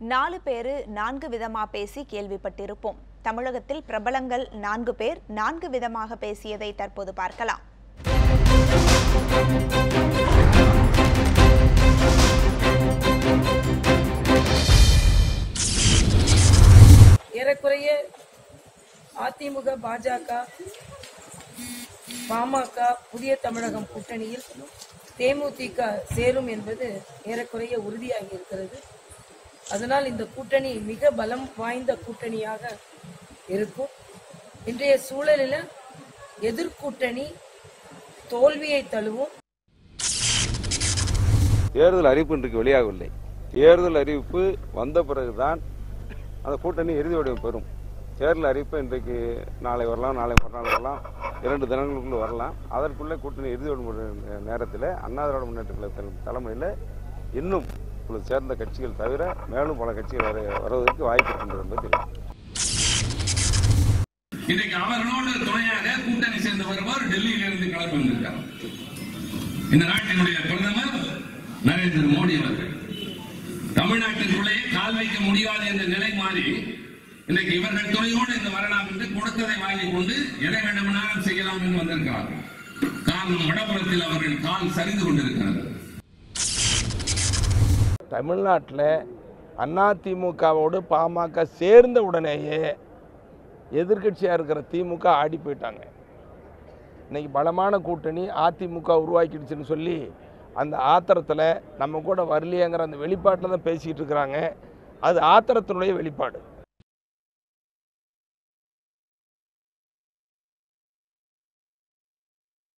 நாலு பேரு நான்கு விதமா பேசி கேள்விப்பட்டிருப்போம். தமிழகத்தில் பிரபலங்கள் நான்கு பேர் நான்கு விதமாக பேசியதை தற்போது பார்க்கலாம். ஏறக்குறைய அதிமுக பாஜக பாமக புதிய தமிழகம் கூட்டணியில் தேமுதிக சேரும் என்பது ஏறக்குறைய உறுதியாகி இருக்கிறது. அதனால் இந்த கூட்டணி மிக பலம் வாய்ந்த கூட்டணியாக இருக்கும். இன்றைய சூழலில் எதிர்கூட்டணி தோல்வியை தழுவும். தேர்தல் அறிவிப்பு இன்றைக்கு வெளியாகவில்லை. தேர்தல் அறிவிப்பு வந்த பிறகுதான் அந்த கூட்டணி இறுதி வடிவம் பெறும். தேர்தல் அறிவிப்பு இன்றைக்கு நாளை வரலாம் நாளை மறுநாள் வரலாம் இரண்டு தினங்களுக்குள்ள வரலாம். அதற்குள்ளே கூட்டணி இறுதி வடிவம் நேரத்தில் அண்ணா திராவிட முன்னேற்ற கழக தலைமையில் இன்னும் இப்பொழுது சேர்ந்த கட்சிகள் தவிர மேலும் பல கட்சிகள் வர வருவதற்கு வாய்ப்பு இருக்கின்றது என்பது தெரியும். இன்னைக்கு அவர்களோடு துணையாக கூட்டணி சேர்ந்து வருவார் டெல்லியிலிருந்து கிளம்பி வந்திருக்கார். இந்த நாட்டினுடைய பிரதமர் நரேந்திர மோடி அவர்கள். தமிழ்நாட்டிற்குள்ளே கால் வைக்க முடியாது என்ற நிலை மாறி இன்னைக்கு இவர்கள் துணையோடு இந்த வரலாம் என்று கொடுத்ததை வாங்கிக் கொண்டு எதை வேண்டுமானாலும் செய்யலாம் என்று வந்திருக்கிறார் காரணம் வடபுறத்தில் அவர்கள் கால் சரிந்து கொண்டிருக்கிறார்கள் தமிழ்நாட்டில் அதிமுகவோடு பாமக சேர்ந்த உடனேயே எதிர்க்கட்சியாக இருக்கிற திமுக ஆடி போயிட்டாங்க. இன்றைக்கி பலமான கூட்டணி அதிமுக உருவாக்கிடுச்சுன்னு சொல்லி அந்த ஆத்திரத்தில் நம்ம கூட வரலையேங்கிற அந்த வெளிப்பாட்டில் தான் பேசிக்கிட்டு இருக்கிறாங்க. அது ஆத்திரத்தினுடைய வெளிப்பாடு.